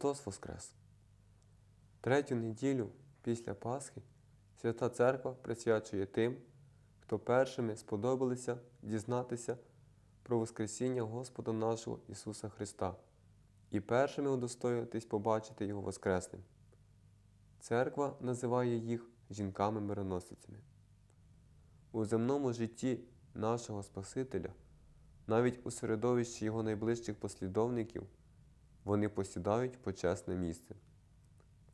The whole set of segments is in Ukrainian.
Христос Воскрес! Третю неділю після Пасхи Свята Церква присвячує тим, хто першими сподобалися дізнатися про Воскресіння Господа нашого Ісуса Христа і першими удостоїтись побачити Його Воскресним. Церква називає їх жінками-мироносицями. У земному житті нашого Спасителя, навіть у середовищі Його найближчих послідовників, вони посідають почесне місце.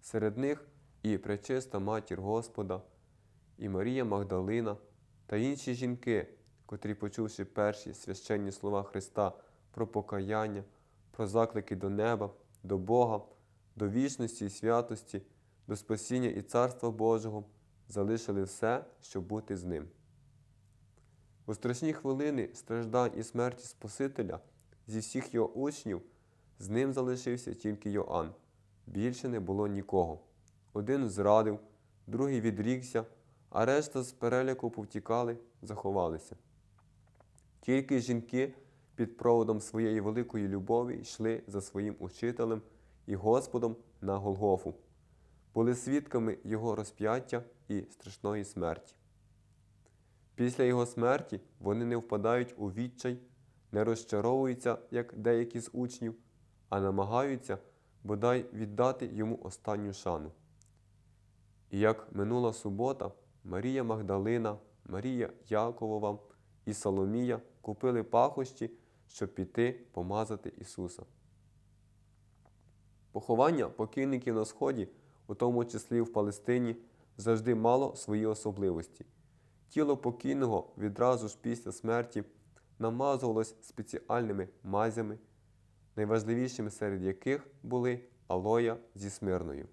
Серед них і пречиста матір Господа, і Марія Магдалина та інші жінки, котрі, почувши перші священні слова Христа про покаяння, про заклики до неба, до Бога, до вічності і святості, до спасіння і Царства Божого, залишили все, щоб бути з ним. У страшні хвилини страждань і смерті Спасителя зі всіх його учнів з ним залишився тільки Йоанн. Більше не було нікого. Один зрадив, другий відрікся, а решта з переляку повтікали, заховалися. Тільки жінки під проводом своєї великої любові йшли за своїм учителем і Господом на Голгофу, були свідками Його розп'яття і страшної смерті. Після Його смерті вони не впадають у відчай, не розчаровуються, як деякі з учнів, а намагаються бодай віддати йому останню шану. І як минула субота, Марія Магдалина, Марія Яковова і Соломія купили пахощі, щоб піти помазати Ісуса. Поховання покійників на Сході, у тому числі в Палестині, завжди мало свої особливості. Тіло покійного відразу ж після смерті намазувалось спеціальними мазями, найважливішими серед яких були алоя зі смирною.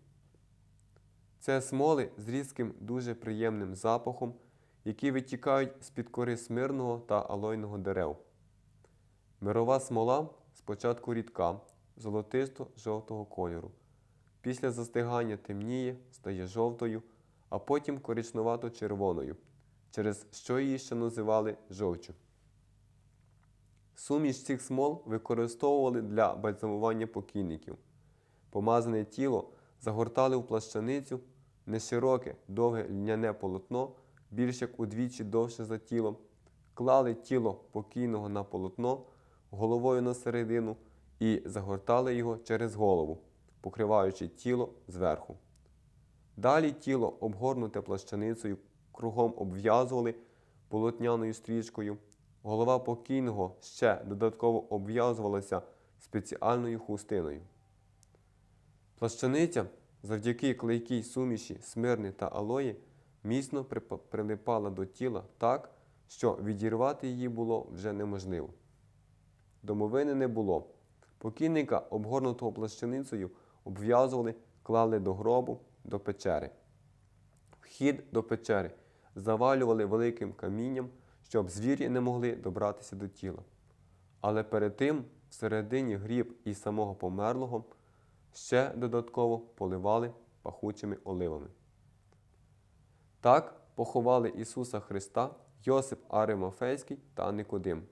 Це смоли з різким дуже приємним запахом, які витікають з-під кори смирного та алойного дерев. Мирова смола спочатку рідка, золотисто-жовтого кольору. Після застигання темніє, стає жовтою, а потім коричнувато-червоною, через що її ще називали жовчу. Суміш цих смол використовували для бальзамування покійників. Помазане тіло загортали в плащаницю, нешироке, довге льняне полотно, більш як удвічі довше за тілом, клали тіло покійного на полотно головою на середину і загортали його через голову, покриваючи тіло зверху. Далі тіло, обгорнуте плащаницею, кругом обв'язували полотняною стрічкою. Голова покійного ще додатково обв'язувалася спеціальною хустиною. Плащаниця завдяки клейкій суміші смирни та алої міцно прилипала до тіла так, що відірвати її було вже неможливо. Домовини не було. Покійника, обгорнутого плащаницею, обв'язували, клали до гробу, до печери. Вхід до печери завалювали великим камінням, щоб звірі не могли добратися до тіла. Але перед тим всередині гріб і самого померлого ще додатково поливали пахучими оливами. Так поховали Ісуса Христа Йосип Аримофейський та Никодим.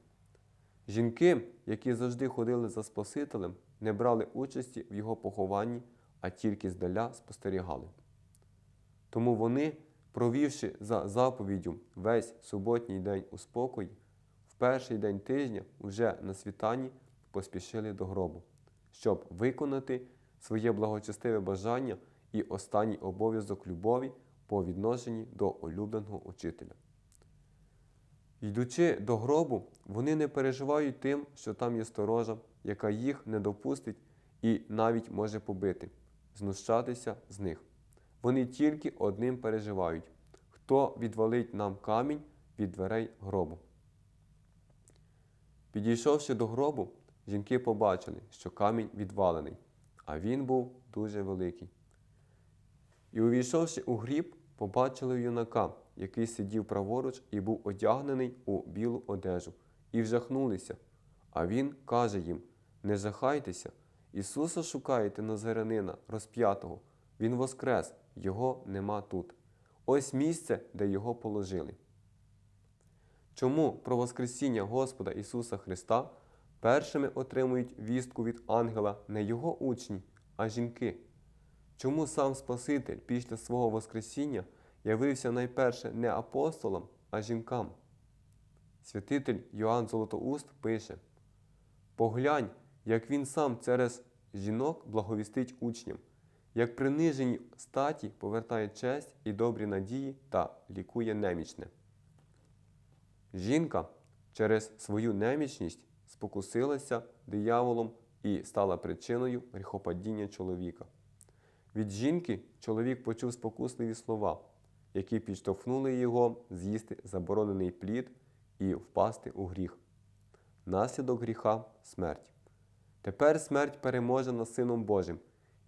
Жінки, які завжди ходили за Спасителем, не брали участі в його похованні, а тільки здаля спостерігали. Тому вони, провівши за заповіддю весь суботній день у спокої, в перший день тижня уже на світанні поспішили до гробу, щоб виконати своє благочестиве бажання і останній обов'язок любові по відношенні до улюбленого учителя. Йдучи до гробу, вони не переживають тим, що там є сторожа, яка їх не допустить і навіть може побити, знущатися з них. Вони тільки одним переживають, хто відвалить нам камінь від дверей гробу. Підійшовши до гробу, жінки побачили, що камінь відвалений, а він був дуже великий. І, увійшовши у гріб, побачили юнака, який сидів праворуч і був одягнений у білу одежу, і вжахнулися. А він каже їм: Не жахайтеся, Ісуса шукаєте Назарянина, розп'ятого. Він воскрес, його нема тут. Ось місце, де його положили. Чому про Воскресіння Господа Ісуса Христа першими отримують вістку від ангела не його учні, а жінки? Чому сам Спаситель після свого Воскресіння явився найперше не апостолам, а жінкам? Святитель Йоанн Золотоуст пише: Поглянь, як він сам через жінок благовістить учням, як принижені статі повертає честь і добрі надії та лікує немічне. Жінка через свою немічність спокусилася дияволом і стала причиною гріхопадіння чоловіка. Від жінки чоловік почув спокусливі слова, які підштовхнули його з'їсти заборонений плід і впасти у гріх. Наслідок гріха смерть. Тепер смерть переможена Сином Божим,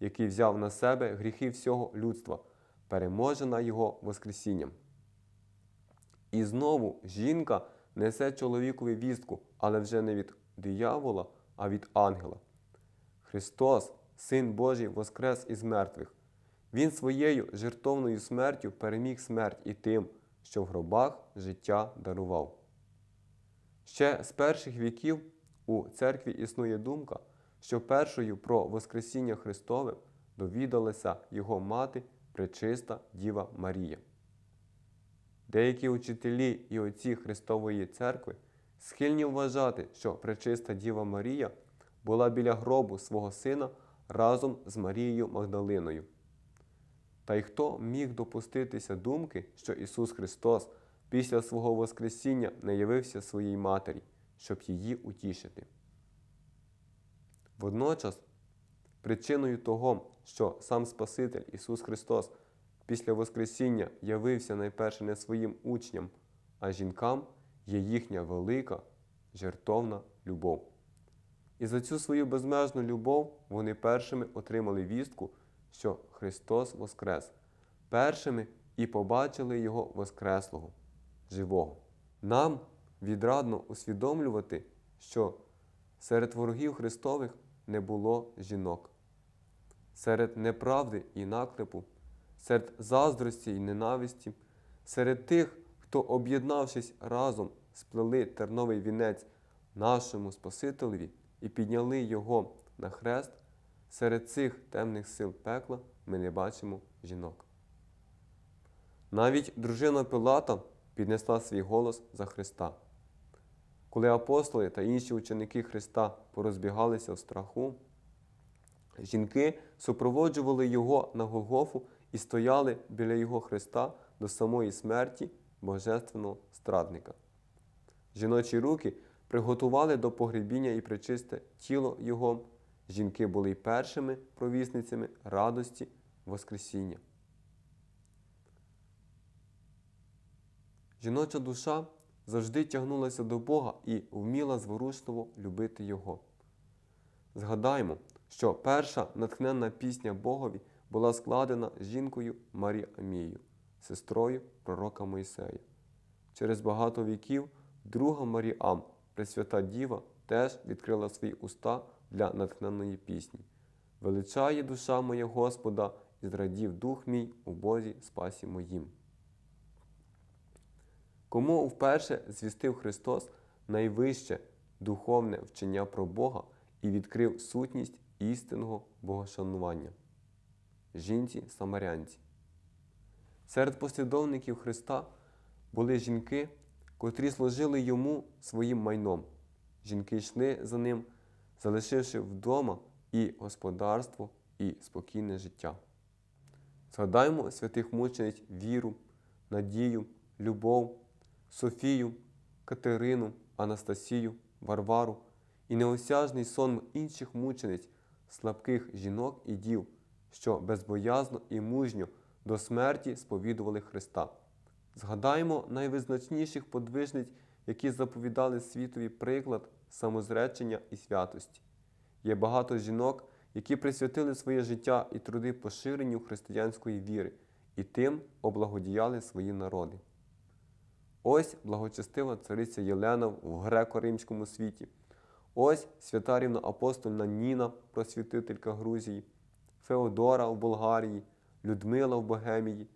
який взяв на себе гріхи всього людства, переможена Його Воскресінням. І знову жінка несе чоловікові вістку, але вже не від диявола, а від ангела. Христос, Син Божий, воскрес із мертвих. Він своєю жертовною смертю переміг смерть і тим, що в гробах життя дарував. Ще з перших віків у церкві існує думка, що першою про Воскресіння Христове довідалася його мати Пречиста Діва Марія. Деякі учителі і отці Христової церкви схильні вважати, що Пречиста Діва Марія була біля гробу свого сина разом з Марією Магдалиною. Та й хто міг допуститися думки, що Ісус Христос після свого Воскресіння не явився своїй матері, щоб її утішити? Водночас, причиною того, що сам Спаситель Ісус Христос після Воскресіння явився найперше не своїм учням, а жінкам, є їхня велика жертовна любов. І за цю свою безмежну любов вони першими отримали вістку, що Христос Воскрес, першими і побачили Його Воскреслого, живого. Нам відрадно усвідомлювати, що серед ворогів Христових не було жінок, серед неправди і наклепу, серед заздрості і ненависті, серед тих, хто, об'єднавшись разом, сплели терновий вінець нашому Спасителеві і підняли його на хрест, серед цих темних сил пекла ми не бачимо жінок. Навіть дружина Пилата піднесла свій голос за Христа. Коли апостоли та інші ученики Христа порозбігалися в страху, жінки супроводжували його на Голгофу і стояли біля його Христа до самої смерті божественного страдника. Жіночі руки приготували до погребіння і причисте тіло Його. Жінки були першими провісницями радості Воскресіння. Жіноча душа завжди тягнулася до Бога і вміла зворушливо любити Його. Згадаймо, що перша натхненна пісня Богові була складена жінкою Маріамією, сестрою пророка Мойсея. Через багато віків друга Маріам, Пресвята Діва, теж відкрила свої уста для натхненної пісні. Величає душа моя Господа, і зрадів дух мій у Бозі спасі моїм. Кому вперше звістив Христос найвище духовне вчення про Бога і відкрив сутність істинного богошанування? Жінці самарянці. Серед послідовників Христа були жінки, котрі служили йому своїм майном. Жінки йшли за ним, залишивши вдома і господарство, і спокійне життя. Згадаймо святих мучениць віру, надію, любов, Софію, Катерину, Анастасію, Варвару і неосяжний сон інших мучениць, слабких жінок і дів, що безбоязно і мужньо до смерті сповідували Христа. Згадаємо найвизначніших подвижниць, які заповідали світові приклад самозречення і святості. Є багато жінок, які присвятили своє життя і труди поширенню християнської віри і тим облагодіяли свої народи. Ось благочестива цариця Єлена в греко-римському світі. Ось свята рівноапостольна Ніна, просвітителька Грузії, Феодора в Болгарії, Людмила в Богемії,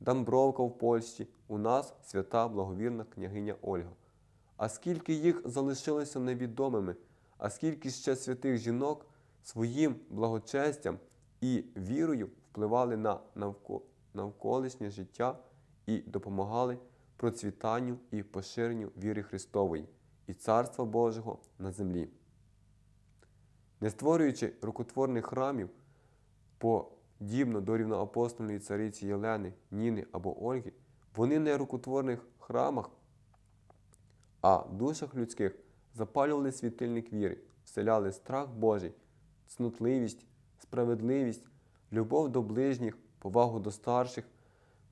Дамбровка в Польщі, у нас свята благовірна княгиня Ольга. А скільки їх залишилося невідомими, а скільки ще святих жінок своїм благочестям і вірою впливали на навколишнє життя і допомагали процвітанню і поширенню віри Христової і Царства Божого на землі. Не створюючи рукотворних храмів, подібно до рівноапостольної цариці Єлени, Ніни або Ольги, вони не в рукотворних храмах, а в душах людських запалювали світильник віри, вселяли страх Божий, цнутливість, справедливість, любов до ближніх, повагу до старших,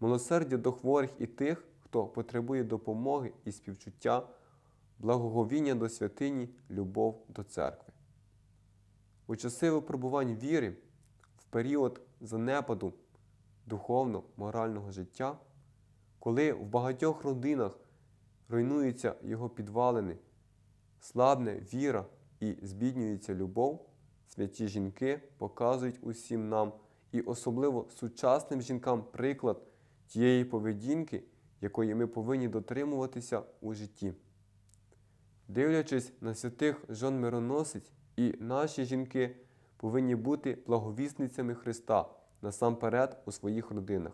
милосердя до хворих і тих, хто потребує допомоги і співчуття, благоговіння до святині, любов до церкви. У часи випробувань віри, в період занепаду духовно-морального життя, коли в багатьох родинах руйнуються його підвалини, слабне віра і збіднюється любов, святі жінки показують усім нам і особливо сучасним жінкам приклад тієї поведінки, якої ми повинні дотримуватися у житті. Дивлячись на святих жон мироносиць, і наші жінки повинні бути благовісницями Христа насамперед у своїх родинах.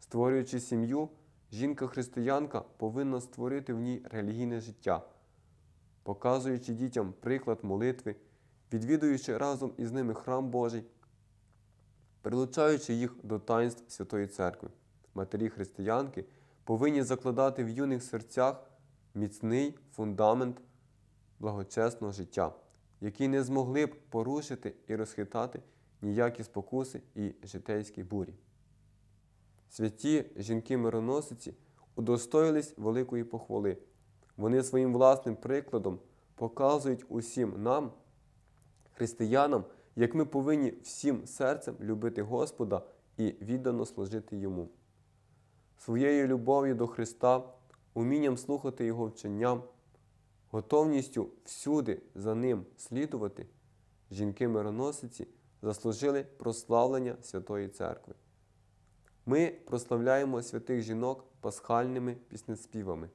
Створюючи сім'ю, жінка-християнка повинна створити в ній релігійне життя, показуючи дітям приклад молитви, відвідуючи разом із ними храм Божий, прилучаючи їх до таїнств Святої Церкви. Матері християнки повинні закладати в юних серцях міцний фундамент благочесного життя, який не змогли б порушити і розхитати ніякі спокуси і житейські бурі. Святі жінки-мироносиці удостоїлись великої похвали. Вони своїм власним прикладом показують усім нам, християнам, як ми повинні всім серцем любити Господа і віддано служити Йому. Своєю любов'ю до Христа, умінням слухати Його вченням, готовністю всюди за Ним слідувати, жінки-мироносиці заслужили прославлення Святої Церкви. Ми прославляємо святих жінок пасхальними піснеспівами,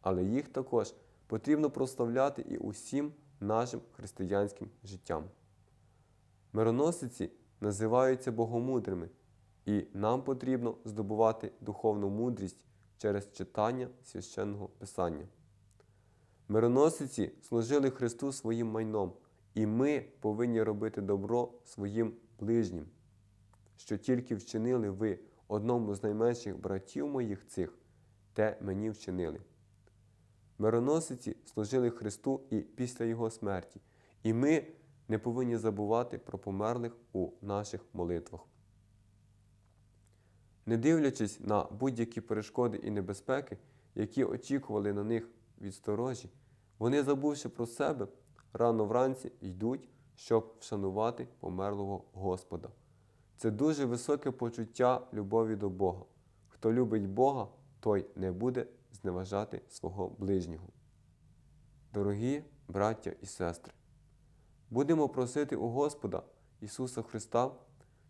але їх також потрібно прославляти і усім нашим християнським життям. Мироносиці називаються богомудрими, і нам потрібно здобувати духовну мудрість через читання священного Писання. Мироносиці служили Христу своїм майном, і ми повинні робити добро своїм ближнім, що тільки вчинили ви одному з найменших братів моїх цих, те мені вчинили. Мироносиці служили Христу і після Його смерті, і ми не повинні забувати про померлих у наших молитвах. Не дивлячись на будь-які перешкоди і небезпеки, які очікували на них відсторожі, вони, забувши про себе, рано вранці йдуть, щоб вшанувати померлого Господа. Це дуже високе почуття любові до Бога. Хто любить Бога, той не буде зневажати свого ближнього. Дорогі браття і сестри, будемо просити у Господа Ісуса Христа,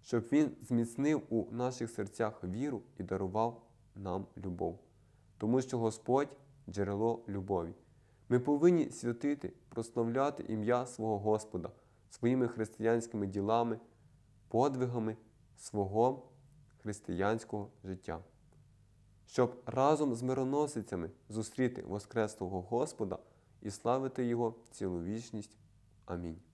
щоб Він зміцнив у наших серцях віру і дарував нам любов, тому що Господь джерело любові. Ми повинні святити, прославляти ім'я свого Господа своїми християнськими ділами, подвигами свого християнського життя, щоб разом з мироносицями зустріти Воскреслого Господа і славити Його цілу вічність. Амінь.